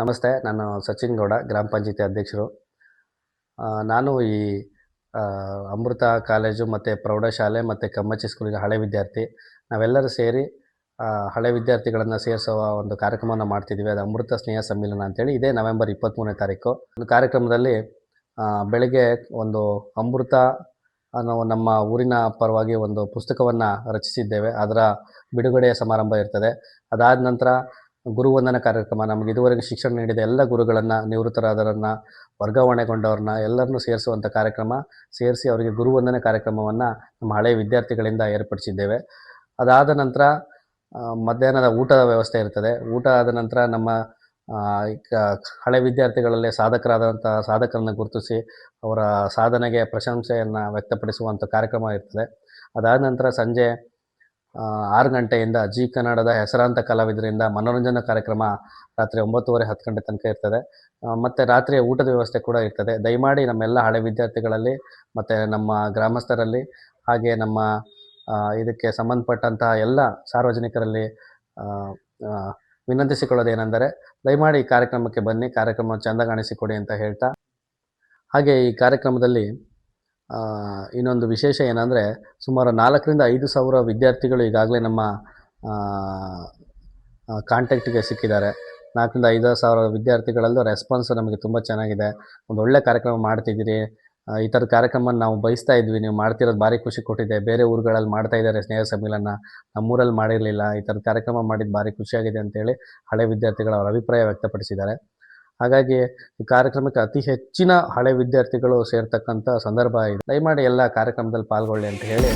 ನಮಸ್ತೆ, ನಾನು ಸಚಿನ್ ಗೌಡ, ಗ್ರಾಮ ಪಂಚಾಯತಿ ಅಧ್ಯಕ್ಷರು. ನಾನು ಈ ಅಮೃತ ಕಾಲೇಜು ಮತ್ತು ಪ್ರೌಢಶಾಲೆ ಮತ್ತು ಕಮ್ಮಚ್ಚಿ ಸ್ಕೂಲಿನ ಹಳೆ ವಿದ್ಯಾರ್ಥಿ. ನಾವೆಲ್ಲರೂ ಸೇರಿ ಹಳೆ ವಿದ್ಯಾರ್ಥಿಗಳನ್ನು ಸೇರಿಸುವ ಒಂದು ಕಾರ್ಯಕ್ರಮವನ್ನು ಮಾಡ್ತಿದ್ದೀವಿ. ಅದು ಅಮೃತ ಸ್ನೇಹ ಸಮ್ಮಿಲನ ಅಂತೇಳಿ. ಇದೇ ನವೆಂಬರ್ ಇಪ್ಪತ್ತ್ಮೂರನೇ ತಾರೀಕು. ಒಂದು ಕಾರ್ಯಕ್ರಮದಲ್ಲಿ ಬೆಳಿಗ್ಗೆ ಒಂದು ಅಮೃತ ಅನ್ನೋ ನಮ್ಮ ಊರಿನ ಪರವಾಗಿ ಒಂದು ಪುಸ್ತಕವನ್ನು ರಚಿಸಿದ್ದೇವೆ. ಅದರ ಬಿಡುಗಡೆಯ ಸಮಾರಂಭ ಇರ್ತದೆ. ಅದಾದ ನಂತರ ಗುರುವಂದನ ಕಾರ್ಯಕ್ರಮ, ನಮಗೆ ಇದುವರೆಗೆ ಶಿಕ್ಷಣ ನೀಡಿದ ಎಲ್ಲ ಗುರುಗಳನ್ನು, ನಿವೃತ್ತರಾದವರನ್ನ, ವರ್ಗಾವಣೆಗೊಂಡವ್ರನ್ನ ಎಲ್ಲರನ್ನೂ ಸೇರಿಸುವಂಥ ಕಾರ್ಯಕ್ರಮ, ಸೇರಿಸಿ ಅವರಿಗೆ ಗುರುವಂದನೆ ಕಾರ್ಯಕ್ರಮವನ್ನು ನಮ್ಮ ಹಳೆಯ ವಿದ್ಯಾರ್ಥಿಗಳಿಂದ ಏರ್ಪಡಿಸಿದ್ದೇವೆ. ಅದಾದ ನಂತರ ಮಧ್ಯಾಹ್ನದ ಊಟದ ವ್ಯವಸ್ಥೆ ಇರ್ತದೆ. ಊಟ ಆದ ನಂತರ ನಮ್ಮ ಹಳೆ ವಿದ್ಯಾರ್ಥಿಗಳಲ್ಲೇ ಸಾಧಕರಾದಂಥ ಸಾಧಕರನ್ನು ಗುರುತಿಸಿ ಅವರ ಸಾಧನೆಗೆ ಪ್ರಶಂಸೆಯನ್ನು ವ್ಯಕ್ತಪಡಿಸುವಂಥ ಕಾರ್ಯಕ್ರಮ ಇರ್ತದೆ. ಅದಾದ ನಂತರ ಸಂಜೆ ಆರು ಗಂಟೆಯಿಂದ ಜಿ ಕನ್ನಡದ ಹೆಸರಾಂತ ಕಲಾವಿದರಿಂದ ಮನೋರಂಜನಾ ಕಾರ್ಯಕ್ರಮ ರಾತ್ರಿ ಒಂಬತ್ತುವರೆ ಹತ್ತು ಗಂಟೆ ತನಕ ಇರ್ತದೆ. ಮತ್ತು ರಾತ್ರಿಯ ಊಟದ ವ್ಯವಸ್ಥೆ ಕೂಡ ಇರ್ತದೆ. ದಯಮಾಡಿ ನಮ್ಮೆಲ್ಲ ಹಳೆ ವಿದ್ಯಾರ್ಥಿಗಳಲ್ಲಿ ಮತ್ತು ನಮ್ಮ ಗ್ರಾಮಸ್ಥರಲ್ಲಿ ಹಾಗೆ ನಮ್ಮ ಇದಕ್ಕೆ ಸಂಬಂಧಪಟ್ಟಂತಹ ಎಲ್ಲ ಸಾರ್ವಜನಿಕರಲ್ಲಿ ವಿನಂತಿಸಿಕೊಳ್ಳೋದೇನೆಂದರೆ ದಯಮಾಡಿ ಈ ಕಾರ್ಯಕ್ರಮಕ್ಕೆ ಬನ್ನಿ. ಕಾರ್ಯಕ್ರಮ ಚೆಂದ ಕಾಣಿಸಿಕೊಡಿ ಅಂತ ಹೇಳ್ತಾ ಹಾಗೆ ಈ ಕಾರ್ಯಕ್ರಮದಲ್ಲಿ ಇನ್ನೊಂದು ವಿಶೇಷ ಏನಂದರೆ ಸುಮಾರು ನಾಲ್ಕರಿಂದ ಐದು ಸಾವಿರ ವಿದ್ಯಾರ್ಥಿಗಳು ಈಗಾಗಲೇ ನಮ್ಮ ಕಾಂಟ್ಯಾಕ್ಟಿಗೆ ಸಿಕ್ಕಿದ್ದಾರೆ. ನಾಲ್ಕರಿಂದ ಐದು ಸಾವಿರ ವಿದ್ಯಾರ್ಥಿಗಳಲ್ಲೂ ರೆಸ್ಪಾನ್ಸ್ ನಮಗೆ ತುಂಬ ಚೆನ್ನಾಗಿದೆ. ಒಂದು ಒಳ್ಳೆ ಕಾರ್ಯಕ್ರಮ ಮಾಡ್ತಿದ್ದೀರಿ. ಈ ಥರದ ಕಾರ್ಯಕ್ರಮ ನಾವು ಬಯಸ್ತಾ ಇದ್ವಿ. ನೀವು ಮಾಡ್ತಿರೋದು ಭಾರಿ ಖುಷಿ ಕೊಟ್ಟಿದೆ. ಬೇರೆ ಊರುಗಳಲ್ಲಿ ಮಾಡ್ತಾ ಇದ್ದಾರೆ ಸ್ನೇಹ ಸಮ್ಮಿಲನ. ನಮ್ಮೂರಲ್ಲಿ ಮಾಡಿರಲಿಲ್ಲ. ಈ ಥರದ ಕಾರ್ಯಕ್ರಮ ಮಾಡಿದ್ದು ಭಾರಿ ಖುಷಿಯಾಗಿದೆ ಅಂತೇಳಿ ಹಳೆ ವಿದ್ಯಾರ್ಥಿಗಳು ಅವರ ಅಭಿಪ್ರಾಯ ವ್ಯಕ್ತಪಡಿಸಿದ್ದಾರೆ. ಹಾಗಾಗಿ ಈ ಕಾರ್ಯಕ್ರಮಕ್ಕೆ ಅತಿ ಹೆಚ್ಚಿನ ಹಳೆ ವಿದ್ಯಾರ್ಥಿಗಳು ಸೇರ್ತಕ್ಕಂಥ ಸಂದರ್ಭ ಇದೆ ದಯಮಾಡಿ ಎಲ್ಲ ಕಾರ್ಯಕ್ರಮದಲ್ಲಿ ಪಾಲ್ಗೊಳ್ಳಿ ಅಂತ ಹೇಳಿ.